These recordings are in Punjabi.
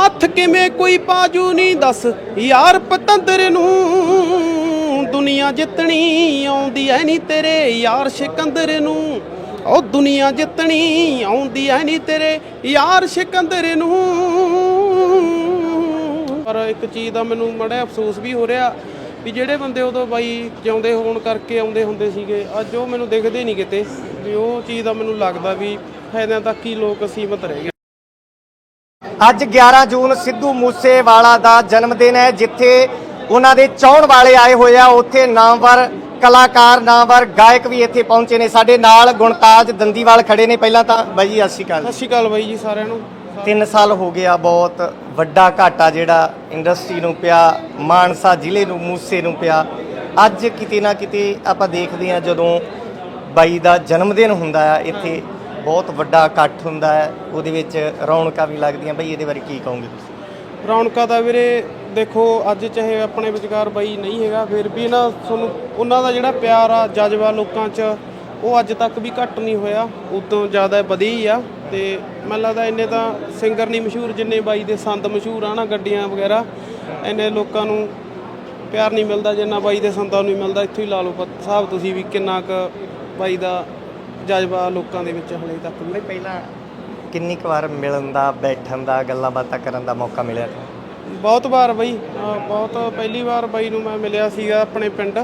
ਹੱਥ ਕਿਵੇਂ ਕੋਈ ਬਾਜੂ ਨਹੀਂ ਦੱਸ? ਯਾਰ ਪਤੰਦਰ ਨੂੰ ਦੁਨੀਆ ਜਿੱਤਣੀ ਆਉਂਦੀ ਐ ਨਹੀਂ ਤੇਰੇ, ਯਾਰ ਸਿਕੰਦਰ ਨੂੰ। ਉਹ ਦੁਨੀਆ ਜਿੱਤਣੀ ਆਉਂਦੀ ਐ ਨਹੀਂ ਤੇਰੇ, ਯਾਰ ਸਿਕੰਦਰ ਨੂੰ। ਪਰ ਇੱਕ ਚੀਜ਼ ਦਾ ਮੈਨੂੰ ਮੜਾ ਅਫਸੋਸ ਵੀ ਹੋ ਰਿਹਾ ਵੀ ਜਿਹੜੇ ਬੰਦੇ ਉਦੋਂ ਬਾਈ ਜਿਉਂਦੇ ਹੋਣ ਕਰਕੇ ਆਉਂਦੇ ਹੁੰਦੇ ਸੀਗੇ, ਅੱਜ ਉਹ ਮੈਨੂੰ ਦਿਖਦੇ ਨਹੀਂ ਕਿਤੇ। ਵੀ ਉਹ ਚੀਜ਼ ਦਾ ਮੈਨੂੰ ਲੱਗਦਾ ਵੀ ਫਾਇਦਿਆਂ ਤੱਕ ਹੀ ਲੋਕ ਸੀਮਤ ਰਹਿ ਗਏ। ਅੱਜ 11 ਜੂਨ ਸਿੱਧੂ ਮੂਸੇਵਾਲਾ ਦਾ ਜਨਮ ਦਿਨ ਹੈ ਜਿੱਥੇ ਉਹਨਾਂ ਦੇ ਚਾਹਣ ਵਾਲੇ ਆਏ ਹੋਏ ਆ। ਉੱਥੇ ਨਾਮਵਰ ਕਲਾਕਾਰ ਨਾਮਵਰ ਗਾਇਕ ਵੀ ਇੱਥੇ ਪਹੁੰਚੇ ਨੇ। ਸਾਡੇ ਨਾਲ ਗੁਣਤਾਜ ਦੰਦੀਵਾਲ ਖੜੇ ਨੇ। ਪਹਿਲਾਂ ਤਾਂ ਬਾਈ ਜੀ ਸਤਿ ਸ਼੍ਰੀ ਅਕਾਲ। ਸਤਿ ਸ਼੍ਰੀ ਅਕਾਲ ਬਾਈ ਜੀ ਸਾਰਿਆਂ ਨੂੰ। 3 ਸਾਲ ਹੋ ਗਿਆ ਬਹੁਤ ਵੱਡਾ ਘਾਟਾ ਜਿਹੜਾ ਇੰਡਸਟਰੀ ਨੂੰ ਪਿਆ ਮਾਨਸਾ ਜ਼ਿਲ੍ਹੇ ਨੂੰ ਮੂਸੇ ਨੂੰ ਪਿਆ। ਅੱਜ ਕਿਤੇ ਨਾ ਕਿਤੇ ਆਪਾਂ ਦੇਖਦੇ ਹਾਂ ਜਦੋਂ ਬਾਈ ਦਾ ਜਨਮ ਦਿਨ ਹੁੰਦਾ ਆ ਇੱਥੇ ਬਹੁਤ ਵੱਡਾ ਇਕੱਠ ਹੁੰਦਾ ਹੈ, ਉਹਦੇ ਵਿੱਚ ਰੌਣਕਾਂ ਵੀ ਲੱਗਦੀਆਂ। ਬਈ, ਇਹਦੇ ਬਾਰੇ ਕੀ ਕਹੋਗੇ ਤੁਸੀਂ? ਰੌਣਕਾਂ ਦਾ ਵੀਰੇ, ਦੇਖੋ, ਅੱਜ ਚਾਹੇ ਆਪਣੇ ਵਿਚਕਾਰ ਬਾਈ ਨਹੀਂ ਹੈਗਾ, ਫਿਰ ਵੀ ਨਾ ਤੁਹਾਨੂੰ, ਉਹਨਾਂ ਦਾ ਜਿਹੜਾ ਪਿਆਰ ਆ, ਜਜ਼ਬਾ ਲੋਕਾਂ 'ਚ, ਉਹ ਅੱਜ ਤੱਕ ਵੀ ਘੱਟ ਨਹੀਂ ਹੋਇਆ। ਉਦੋਂ ਜ਼ਿਆਦਾ ਵਧੀ ਹੀ ਆ, ਤੇ ਮੈਨੂੰ ਲੱਗਦਾ ਇੰਨੇ ਤਾਂ ਸਿੰਗਰ ਨਹੀਂ ਮਸ਼ਹੂਰ, ਜਿੰਨੇ ਬਾਈ ਦੇ ਸੰਦ ਮਸ਼ਹੂਰ ਆ ਨਾ, ਗੱਡੀਆਂ ਵਗੈਰਾ, ਇੰਨੇ ਲੋਕਾਂ ਨੂੰ ਪਿਆਰ ਨਹੀਂ ਮਿਲਦਾ, ਜਿੰਨਾ ਬਾਈ ਦੇ ਸੰਦਾਂ ਨੂੰ ਹੀ ਮਿਲਦਾ। ਇੱਥੋਂ ਹੀ ਲਾ ਲਓ ਸਾਹਿਬ, ਤੁਸੀਂ ਵੀ ਕਿੰਨਾ ਕੁ ਬਾਈ ਦਾ ਜਜ਼ਬਾ ਲੋਕਾਂ ਦੇ ਵਿੱਚ ਹਲੇ ਤੱਕ ਵੀ। ਬਈ ਪਹਿਲਾਂ ਕਿੰਨੀ ਕੁ ਵਾਰ ਮਿਲਣ ਦਾ ਬੈਠਣ ਦਾ ਗੱਲਾਂ ਬਾਤਾਂ ਕਰਨ ਦਾ ਮੌਕਾ ਮਿਲਿਆ ਤੁਹਾਨੂੰ? ਬਹੁਤ ਵਾਰ ਬਈ ਅਹ ਬਹੁਤ ਪਹਿਲੀ ਵਾਰ ਬਾਈ ਨੂੰ ਮੈਂ ਮਿਲਿਆ ਸੀਗਾ ਆਪਣੇ ਪਿੰਡ।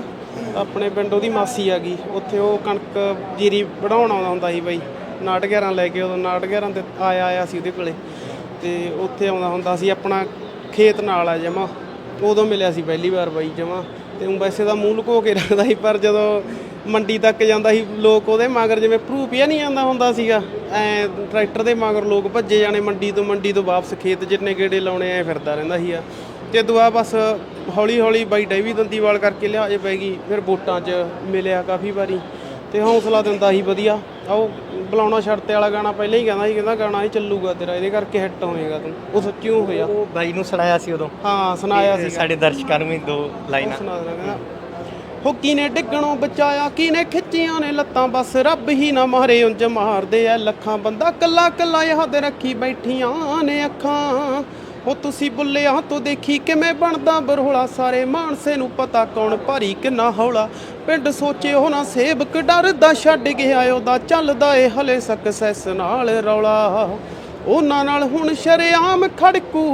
ਆਪਣੇ ਪਿੰਡ ਉਹਦੀ ਮਾਸੀ ਆ ਗਈ। ਉੱਥੇ ਉਹ ਕਣਕ ਜੀਰੀ ਵਢਾਉਣ ਆਉਂਦਾ ਹੁੰਦਾ ਸੀ ਬਾਈ। ਨਾਟ ਗਿਆਰਾਂ ਲੈ ਕੇ ਉਦੋਂ ਨਾਟ ਗਿਆਰਾਂ ਤੇ ਆਇਆ ਆਇਆ ਸੀ ਉਹਦੇ ਕੋਲੇ। ਤੇ ਉੱਥੇ ਆਉਂਦਾ ਹੁੰਦਾ ਸੀ ਆਪਣਾ ਖੇਤ ਨਾਲ ਆ ਜਮਾ। ਉਦੋਂ ਮਿਲਿਆ ਸੀ ਪਹਿਲੀ ਵਾਰ ਬਾਈ ਜਮਾ। ਤੇ ਉਹ ਵੈਸੇ ਤਾਂ ਮੂੰਹ ਲੁਕੋ ਕੇ ਰੱਖਦਾ ਸੀ ਪਰ ਜਦੋਂ ਮੰਡੀ ਤੱਕ ਜਾਂਦਾ ਸੀ ਲੋਕ ਉਹਦੇ ਮਗਰ ਜਿਵੇਂ ਪ੍ਰੂਫਿਆ ਨਹੀਂ ਜਾਂਦਾ ਹੁੰਦਾ ਸੀਗਾ। ਐ ਟਰੈਕਟਰ ਦੇ ਮਗਰ ਲੋਕ ਭੱਜੇ ਜਾਣੇ ਮੰਡੀ ਤੋਂ ਮੰਡੀ ਤੋਂ ਵਾਪਸ ਖੇਤ ਜਿੰਨੇ ਗੇੜੇ ਲਾਉਣੇ ਐ ਫਿਰਦਾ ਰਹਿੰਦਾ ਸੀ ਆ ਤੇ ਦੁਆ ਬਸ ਹੌਲੀ ਹੌਲੀ ਬਾਈ ਡੈਵੀ ਦੰਦੀਵਾਲ ਕਰਕੇ ਲਿਆਜ ਪੈ ਗਈ ਫਿਰ ਵੋਟਾਂ 'ਚ ਮਿਲਿਆ ਕਾਫੀ ਵਾਰੀ। ਤੇ ਹੌਸਲਾ ਦਿੰਦਾ ਸੀ ਵਧੀਆ। ਆਓ ਬੁਲਾਉਣਾ ਛੜਤੇ ਵਾਲਾ ਗਾਣਾ ਪਹਿਲਾਂ ਹੀ ਕਹਿੰਦਾ ਸੀ ਕਹਿੰਦਾ ਗਾਣਾ ਹੀ ਚੱਲੂਗਾ ਤੇਰਾ ਇਹਦੇ ਕਰਕੇ ਹਿੱਟ ਹੋਏਗਾ ਤੂੰ। ਉਹ ਸੱਚੀਓ ਹੋਇਆ। ਉਹ ਬਾਈ ਨੂੰ ਸੁਣਾਇਆ ਸੀ ਉਦੋਂ। ਹਾਂ ਸੁਣਾਇਆ ਸੀ ਸਾਡੇ ਦਰਸ਼ਕਾਂ ਨੂੰ ਵੀ ਦੋ ਲਾਈਨਾਂ। ਸੁਣਾ ਦੇਣਾ ਕਹਿੰਦਾ ਹੋ ਕਿਨੇ ਡਿੱਗਣੋਂ ਬਚਾਇਆ ਕਿਨੇ ਖਿੱਚੀਆਂ ਨੇ ਲੱਤਾਂ? ਬਸ ਰੱਬ ਹੀ ਨਾ ਮਾਰੇ ਉਂਝ ਮਾਰਦੇ ਐ ਲੱਖਾਂ ਬੰਦਾ। ਕੱਲਾ ਕੱਲਾ ਯਾਦ ਰੱਖੀ ਬੈਠੀਆਂ ਨੇ ਅੱਖਾਂ। ਹੋ ਤੁਸੀਂ ਬੁੱਲਿਆਂ ਤੋਂ ਦੇਖੀ ਕਿਵੇਂ ਬਣਦਾ ਬਰੋਲਾ? ਸਾਰੇ ਮਾਨਸੇ ਨੂੰ ਪਤਾ ਕੌਣ ਭਾਰੀ ਕਿੰਨਾ ਹੌਲਾ। ਪਿੰਡ ਸੋਚਿਓ ਨਾ ਸੇਬਕ ਡਰਦਾ ਛੱਡ ਗਿਆ, ਉਹਦਾ ਚੱਲਦਾ ਏ ਹਲੇ ਸਕਸੈਸ ਨਾਲ ਰੌਲਾ। ਉਹਨਾਂ ਨਾਲ ਹੁਣ ਸ਼ਰੇਆਮ ਖੜਕੂ।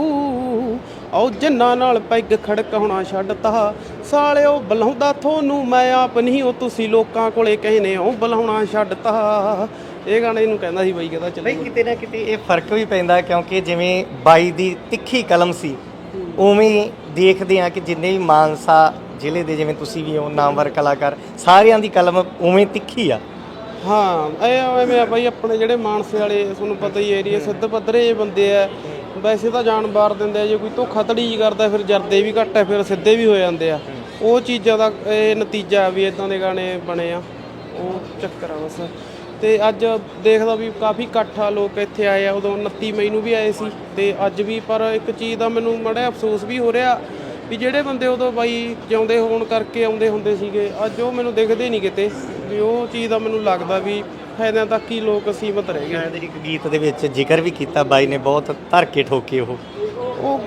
ਆਓ ਜਿੰਨਾ ਨਾਲ ਪੈਗ ਖੜਕਾਉਣਾ ਛੱਡਤਾ। ਸਾਲਿਓ ਬੁਲਾਉਂਦਾ ਤੁਹਾਨੂੰ ਮੈਂ ਆਪ ਨਹੀਂ ਉਹ ਤੁਸੀਂ ਲੋਕਾਂ ਕੋਲੇ ਕਹਿੰਦੇ ਹੋ ਬੁਲਾਉਣਾ ਛੱਡਤਾ। ਇਹ ਗਾਣੇ ਨੂੰ ਕਹਿੰਦਾ ਸੀ ਬਾਈ ਕਹਿੰਦਾ ਬਈ ਚੱਲ ਕਿਤੇ ਨਾ ਕਿਤੇ ਇਹ ਫ਼ਰਕ ਵੀ ਪੈਂਦਾ ਕਿਉਂਕਿ ਜਿਵੇਂ ਬਾਈ ਦੀ ਤਿੱਖੀ ਕਲਮ ਸੀ ਉਵੇਂ ਹੀ ਦੇਖਦੇ ਆ ਕਿ ਜਿੰਨੇ ਵੀ ਮਾਨਸਾ ਜ਼ਿਲ੍ਹੇ ਦੇ ਜਿਵੇਂ ਤੁਸੀਂ ਵੀ ਹੋ ਨਾਮਵਰ ਕਲਾਕਾਰ ਸਾਰਿਆਂ ਦੀ ਕਲਮ ਉਵੇਂ ਤਿੱਖੀ ਆ। ਹਾਂ ਇਹ ਐਵੇਂ ਆ ਬਾਈ ਆਪਣੇ ਜਿਹੜੇ ਮਾਨਸੇ ਵਾਲੇ ਤੁਹਾਨੂੰ ਪਤਾ ਹੀ ਏਰੀਆ ਸਿੱਧ ਪੱਧਰੇ ਜਿਹੇ ਬੰਦੇ ਆ। ਵੈਸੇ ਤਾਂ ਜਾਨ ਬਾਰ ਦਿੰਦੇ ਆ, ਜੇ ਕੋਈ ਧੋਖਾ ਧੜੀ ਜੀ ਕਰਦਾ, ਫਿਰ ਜਰਦੇ ਵੀ ਘੱਟ ਆ, ਫਿਰ ਸਿੱਧੇ ਵੀ ਹੋ ਜਾਂਦੇ ਆ। ਉਹ ਚੀਜ਼ਾਂ ਦਾ ਇਹ ਨਤੀਜਾ ਵੀ ਇਦਾਂ ਦੇ ਗਾਣੇ ਬਣੇ ਆ। ਉਹ ਚੱਕਰ ਆ ਬਸ। ਤੇ ਅੱਜ ਦੇਖਦਾ ਵੀ ਕਾਫੀ ਇਕੱਠ ਆ, ਲੋਕ ਇੱਥੇ ਆਏ ਆ, ਉਦੋਂ 29 ਮਈ ਨੂੰ ਵੀ ਆਏ ਸੀ। ਤੇ ਅੱਜ ਵੀ, ਪਰ ਇੱਕ ਚੀਜ਼ ਦਾ ਮੈਨੂੰ ਮੜਾ ਅਫਸੋਸ ਵੀ ਹੋ ਰਿਹਾ ਵੀ ਜਿਹੜੇ ਬੰਦੇ ਉਦੋਂ ਬਾਈ ਜਿਉਂਦੇ ਹੋਣ ਕਰਕੇ ਆਉਂਦੇ ਹੁੰਦੇ ਸੀਗੇ, ਅੱਜ ਉਹ ਮੈਨੂੰ ਦਿਖਦੇ ਨਹੀਂ ਕਿਤੇ। ਵੀ ਉਹ ਚੀਜ਼ ਦਾ ਮੈਨੂੰ ਲੱਗਦਾ ਵੀ ਫਾਇਦਿਆਂ ਤੱਕ ਹੀ ਲੋਕ ਸੀਮਤ ਰਹਿ ਗਏ। ਸ਼ਾਇਦ ਇੱਕ ਗੀਤ ਦੇ ਵਿੱਚ ਜ਼ਿਕਰ ਵੀ ਕੀਤਾ ਬਾਈ ਨੇ ਬਹੁਤ ਧਰ ਕੇ ਠੋਕੇ ਉਹ। ਉਹ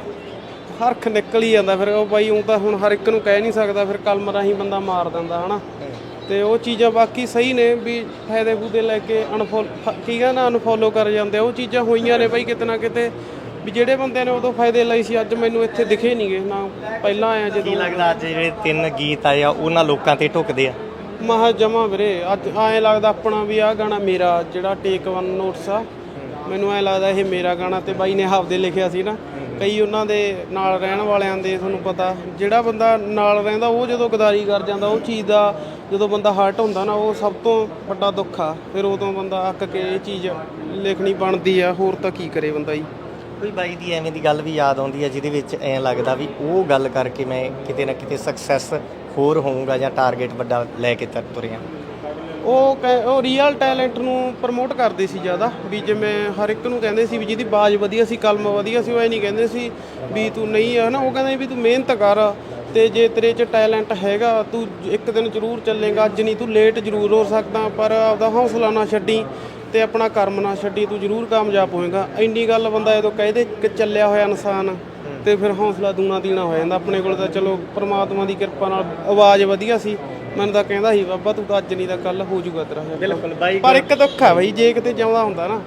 ਹਰਖ ਨਿਕਲ ਹੀ ਜਾਂਦਾ ਫਿਰ ਉਹ ਬਾਈ ਉਹ ਤਾਂ ਹੁਣ ਹਰ ਇੱਕ ਨੂੰ ਕਹਿ ਨਹੀਂ ਸਕਦਾ ਫਿਰ ਕਲਮ ਰਾਹੀਂ ਬੰਦਾ ਮਾਰ ਦਿੰਦਾ ਹਨਾ। ਤੇ ਉਹ ਚੀਜ਼ਾਂ ਬਾਕੀ ਸਹੀ ਨੇ ਵੀ ਫਾਇਦੇ ਫੂਦੇ ਲੈ ਕੇ ਅਨਫੋਲੋ ਕੀ ਕਹਿੰਦਾ ਅਨਫੋਲੋ ਕਰ ਜਾਂਦੇ ਆ। ਉਹ ਚੀਜ਼ਾਂ ਹੋਈਆਂ ਨੇ ਬਾਈ ਕਿਤੇ ਨਾ ਕਿਤੇ ਵੀ ਜਿਹੜੇ ਬੰਦਿਆਂ ਨੇ ਉਦੋਂ ਫਾਇਦੇ ਲਈ ਸੀ ਅੱਜ ਮੈਨੂੰ ਇੱਥੇ ਦਿਖੇ ਨਹੀਂਗੇ ਨਾ ਪਹਿਲਾਂ ਆਇਆ ਕੀ ਜਦੋਂ। ਲੱਗਦਾ ਅੱਜ ਜਿਹੜੇ ਤਿੰਨ ਗੀਤ ਆਏ ਆ ਉਹਨਾਂ ਲੋਕਾਂ ਤੇ ਢੁਕਦੇ ਆ? ਮਹਾ ਜਮਾ ਵੀਰੇ, ਅੱਜ ਐਂ ਲੱਗਦਾ ਆਪਣਾ ਵੀ ਆਹ ਗਾਣਾ ਮੇਰਾ, ਜਿਹੜਾ ਟੇਕ 1 ਨੋਟਸ ਆ। ਮੈਨੂੰ ਐਂ ਲੱਗਦਾ ਇਹ ਮੇਰਾ ਗਾਣਾ ਤੇ ਬਾਈ ਨੇ ਆਪਦੇ ਲਿਖਿਆ ਸੀ ਨਾ। ਕਈ ਉਹਨਾਂ ਦੇ ਨਾਲ ਰਹਿਣ ਵਾਲਿਆਂ ਦੇ ਤੁਹਾਨੂੰ ਪਤਾ, ਜਿਹੜਾ ਬੰਦਾ ਨਾਲ ਰਹਿੰਦਾ, ਉਹ ਜਦੋਂ ਗਦਾਰੀ ਕਰ ਜਾਂਦਾ, ਉਹ ਚੀਜ਼ ਦਾ ਜਦੋਂ ਬੰਦਾ ਹਰਟ ਹੁੰਦਾ ਨਾ, ਉਹ ਸਭ ਤੋਂ ਵੱਡਾ ਦੁੱਖ ਆ। ਫਿਰ ਉਦੋਂ ਬੰਦਾ ਅੱਕ ਕੇ ਇਹ ਚੀਜ਼ ਲਿਖਣੀ ਬਣਦੀ ਆ, ਹੋਰ ਤਾਂ ਕੀ ਕਰੇ ਬੰਦਾ ਜੀ। ਕੋਈ ਬਾਈ ਦੀ ਐਵੇਂ ਦੀ ਗੱਲ ਵੀ ਯਾਦ ਆਉਂਦੀ ਹੈ ਜਿਹਦੇ ਵਿੱਚ ਐਂ ਲੱਗਦਾ ਵੀ ਉਹ ਗੱਲ ਕਰਕੇ ਮੈਂ ਕਿਤੇ ਨਾ ਕਿਤੇ ਸਕਸੈਸ ਹੋਰ ਹੋਊਂਗਾ ਜਾਂ ਟਾਰਗੇਟ ਵੱਡਾ ਲੈ ਕੇ ਤਰ ਤੁਰਿਆ। ਉਹ ਕਹਿ- ਉਹ ਰੀਅਲ ਟੈਲੈਂਟ ਨੂੰ ਪ੍ਰਮੋਟ ਕਰਦੇ ਸੀ ਜ਼ਿਆਦਾ, ਵੀ ਜਿਵੇਂ ਹਰ ਇੱਕ ਨੂੰ ਕਹਿੰਦੇ ਸੀ ਵੀ ਜਿਹਦੀ ਬਾਜ਼ ਵਧੀਆ ਸੀ, ਕਲਮ ਵਧੀਆ ਸੀ, ਉਹ ਐ ਨਹੀਂ ਕਹਿੰਦੇ ਸੀ ਵੀ ਤੂੰ ਨਹੀਂ ਹੈ ਨਾ ਉਹ ਕਹਿੰਦੇ ਵੀ ਤੂੰ ਮਿਹਨਤ ਕਰ ਤੇ ਜੇ ਤੇਰੇ 'ਚ ਟੈਲੈਂਟ ਹੈਗਾ, ਤੂੰ ਇੱਕ ਦਿਨ ਜ਼ਰੂਰ ਚੱਲੇਗਾ, ਅੱਜ ਨਹੀਂ ਤੂੰ ਲੇਟ ਜ਼ਰੂਰ ਹੋ ਸਕਦਾ, ਪਰ ਆਪਦਾ ਹੌਸਲਾ ਨਾ ਛੱਡੀ। ਤੇ ਆਪਣਾ ਕਰਮ ਨਾ ਛੱਡੀ ਤੂੰ ਜ਼ਰੂਰ ਕਾਮਯਾਬ ਹੋਏਗਾ। ਇੰਨੀ ਗੱਲ ਬੰਦਾ ਜਦੋਂ ਕਹਿ ਦੇ ਕਿ ਚੱਲਿਆ ਹੋਇਆ ਇਨਸਾਨ ਤੇ ਫਿਰ ਹੌਸਲਾ ਦੂਣਾ ਦੀਣਾ ਹੋ ਜਾਂਦਾ। ਆਪਣੇ ਕੋਲ ਤਾਂ ਚਲੋ ਪ੍ਰਮਾਤਮਾ ਦੀ ਕਿਰਪਾ ਨਾਲ ਆਵਾਜ਼ ਵਧੀਆ ਸੀ। ਮੈਨੂੰ ਤਾਂ ਕਹਿੰਦਾ ਸੀ ਬਾਬਾ ਤੂੰ ਤਾਂ ਅੱਜ ਨਹੀਂ ਤਾਂ ਕੱਲ ਹੋ ਜਾਊਗਾ ਤੇਰਾ ਬਿਲਕੁਲ ਬਾਈ ਪਰ ਇੱਕ ਦੁੱਖ ਹੈ ਬਈ ਜੇ ਕਿਤੇ ਜਿਉਂਦਾ ਹੁੰਦਾ ਨਾ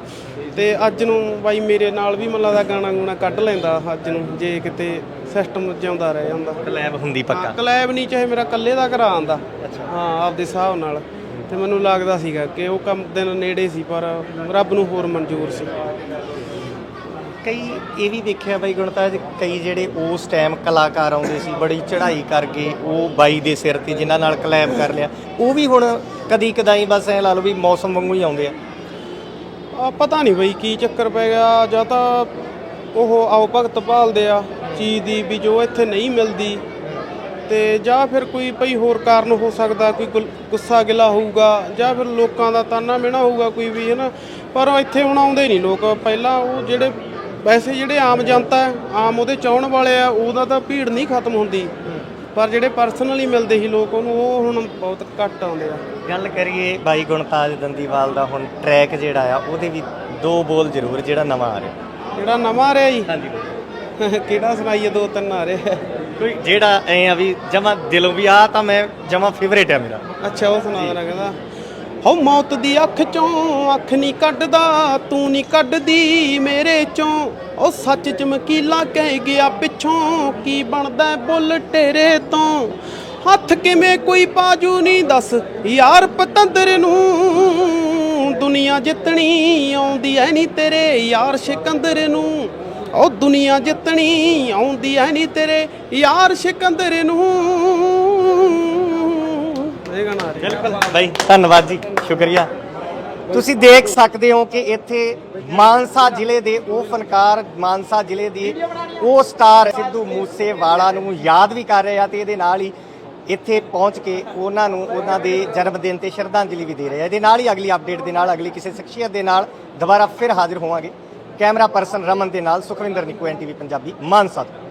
ਤੇ ਅੱਜ ਨੂੰ ਬਾਈ ਮੇਰੇ ਨਾਲ ਵੀ ਮੱਲਾ ਦਾ ਗਾਣਾ ਗੂਣਾ ਕੱਢ ਲੈਂਦਾ ਅੱਜ ਨੂੰ ਜੇ ਕਿਤੇ ਸਿਸਟਮ ਜਿਉਂਦਾ ਰਹਿ ਜਾਂਦਾ। ਕਲੈਬ ਹੁੰਦੀ ਪੱਕਾ। ਕਲੈਬ ਨਹੀਂ ਚਾਹੇ ਮੇਰਾ ਕੱਲੇ ਦਾ ਘਰ ਆਂਦਾ ਹਾਂ ਆਪਦੇ ਹਿਸਾਬ ਨਾਲ। ਤੇ ਮੈਨੂੰ ਲੱਗਦਾ ਸੀਗਾ ਕਿ ਉਹ ਕੰਮ ਦਿਨ ਨੇੜੇ ਸੀ ਪਰ ਰੱਬ ਨੂੰ ਹੋਰ ਮਨਜ਼ੂਰ ਸੀ। ਕਈ ਇਹ ਵੀ ਦੇਖਿਆ ਬਾਈ ਗੁਣਤਾਜ ਕਈ ਜਿਹੜੇ ਉਸ ਟਾਈਮ ਕਲਾਕਾਰ ਆਉਂਦੇ ਸੀ ਬੜੀ ਚੜ੍ਹਾਈ ਕਰਕੇ ਉਹ ਬਾਈ ਦੇ ਸਿਰ ਤੇ ਜਿਨ੍ਹਾਂ ਨਾਲ ਕਲੈਬ ਕਰ ਲਿਆ ਉਹ ਵੀ ਹੁਣ ਕਦੀ ਕਦਾਈ ਬਸ ਐ ਲਾ ਲਓ ਵੀ ਮੌਸਮ ਵਾਂਗੂ ਹੀ ਆਉਂਦੇ ਆ। ਆ ਪਤਾ ਨਹੀਂ ਬਈ ਕੀ ਚੱਕਰ ਪੈ ਗਿਆ ਜਾਂ ਤਾਂ ਉਹ ਆਓ ਭਗਤ ਭਾਲਦੇ ਆ ਚੀਜ਼ ਦੀ ਵੀ ਜੋ ਇੱਥੇ ਨਹੀਂ ਮਿਲਦੀ। ਤੇ ਜਾਂ ਫਿਰ ਕੋਈ ਭਈ ਹੋਰ ਕਾਰਨ ਹੋ ਸਕਦਾ ਕੋਈ ਗੁਲ- ਗੁੱਸਾ ਗਿਲਾ ਹੋਊਗਾ ਜਾਂ ਫਿਰ ਲੋਕਾਂ ਦਾ ਤਾਨਾ ਮਿਹਣਾ ਹੋਊਗਾ ਕੋਈ ਵੀ ਹੈ ਨਾ ਪਰ ਇੱਥੇ ਹੁਣ ਆਉਂਦੇ ਨਹੀਂ ਲੋਕ। ਪਹਿਲਾਂ ਉਹ ਜਿਹੜੇ ਵੈਸੇ ਜਿਹੜੇ ਆਮ ਜਨਤਾ ਹੈ, ਆਮ ਉਹਦੇ ਚਾਹਣ ਵਾਲੇ ਆ ਉਹਦਾ ਤਾਂ ਭੀੜ ਨਹੀਂ ਖਤਮ ਹੁੰਦੀ। ਪਰ ਜਿਹੜੇ ਪਰਸਨਲੀ ਮਿਲਦੇ ਸੀ ਲੋਕ ਉਹਨੂੰ ਉਹ ਹੁਣ ਬਹੁਤ ਘੱਟ ਆਉਂਦੇ ਆ। ਗੱਲ ਕਰੀਏ ਬਾਈ ਗੁਣਤਾਜ ਦੰਦੀਵਾਲ ਦਾ ਹੁਣ ਟਰੈਕ ਜਿਹੜਾ ਆ ਉਹਦੇ ਵੀ ਦੋ ਬੋਲ ਜ਼ਰੂਰ ਜਿਹੜਾ ਨਵਾਂ ਆ ਰਿਹਾ। ਜਿਹੜਾ ਨਵਾਂ ਆ ਰਿਹਾ ਜੀ? ਹਾਂਜੀ। ਕਿਹੜਾ ਸੁਣਾਈਏ ਦੋ ਤਿੰਨ ਆ ਰਹੇ ਕੋਈ ਜਿਹੜਾ ਐ ਆ ਵੀ ਜਮਾ ਦਿਲੋਂ ਵੀ ਆ ਤਾਂ ਮੈਂ ਜਮਾ ਫੇਵਰੇਟ ਆ ਮੇਰਾ। ਅੱਛਾ ਉਹ ਸੁਣਾ ਦੇਣਾ ਕਹਿੰਦਾ ਹੋ ਮੌਤ ਦੀ ਅੱਖ ਚੋਂ ਅੱਖ ਨਹੀਂ ਕੱਢਦਾ ਤੂੰ ਨਹੀਂ ਕੱਢਦੀ ਮੇਰੇ ਚੋਂ। ਉਹ ਸੱਚ ਚਮਕੀਲਾ ਕਹਿ ਗਿਆ ਪਿੱਛੋਂ ਕੀ ਬਣਦਾ ਬੁੱਲ ਟੇਰੇ ਤੋਂ? ਹੱਥ ਕਿਵੇਂ ਕੋਈ ਬਾਜੂ ਨਹੀਂ ਦੱਸ ਯਾਰ ਪਤੰਦਰ ਨੂੰ ਦੁਨੀਆ ਜਿੱਤਣੀ ਆਉਂਦੀ ਐ ਨਹੀਂ ਤੇਰੇ ਯਾਰ ਸਿਕੰਦਰ ਨੂੰ। ਉਹ ਦੁਨੀਆ ਜਿੱਤਣੀ ਆਉਂਦੀ ਐ ਨਹੀਂ ਤੇਰੇ ਯਾਰ ਸਿਕੰਦਰ ਨੂੰ। ਇਹ ਗਾਣਾ ਬਿਲਕੁਲ। ਬਾਈ, ਧੰਨਵਾਦ ਜੀ, ਸ਼ੁਕਰੀਆ। ਤੁਸੀਂ ਦੇਖ ਸਕਦੇ ਹੋ ਕਿ ਇੱਥੇ ਮਾਨਸਾ ਜ਼ਿਲ੍ਹੇ ਦੇ ਉਹ ਫਨਕਾਰ, ਮਾਨਸਾ ਜ਼ਿਲ੍ਹੇ ਦੀ ਉਹ ਸਟਾਰ ਸਿੱਧੂ ਮੂਸੇਵਾਲਾ ਨੂੰ ਯਾਦ ਵੀ ਕਰ ਰਹੇ ਆ ਤੇ ਇਹਦੇ ਨਾਲ ਹੀ ਇੱਥੇ ਪਹੁੰਚ ਕੇ ਉਹਨਾਂ ਨੂੰ ਉਹਨਾਂ ਦੇ ਜਨਮ ਦਿਨ ਤੇ ਸ਼ਰਧਾਂਜਲੀ ਵੀ ਦੇ ਰਹੇ ਆ। ਇਹਦੇ ਨਾਲ ਹੀ ਅਗਲੀ ਅਪਡੇਟ ਦੇ ਨਾਲ, ਅਗਲੀ ਕਿਸੇ ਸ਼ਖਸੀਅਤ ਦੇ ਨਾਲ ਦੁਬਾਰਾ ਫਿਰ ਹਾਜ਼ਰ ਹੋਵਾਂਗੇ। ਕੈਮਰਾ ਪਰਸਨ ਰਮਨ ਦੇ ਨਾਲ ਸੁਖਵਿੰਦਰ ਨਿੱਕੂ ਐਨਟੀਵੀ ਪੰਜਾਬੀ ਮਾਨਸਾ ਤੋਂ।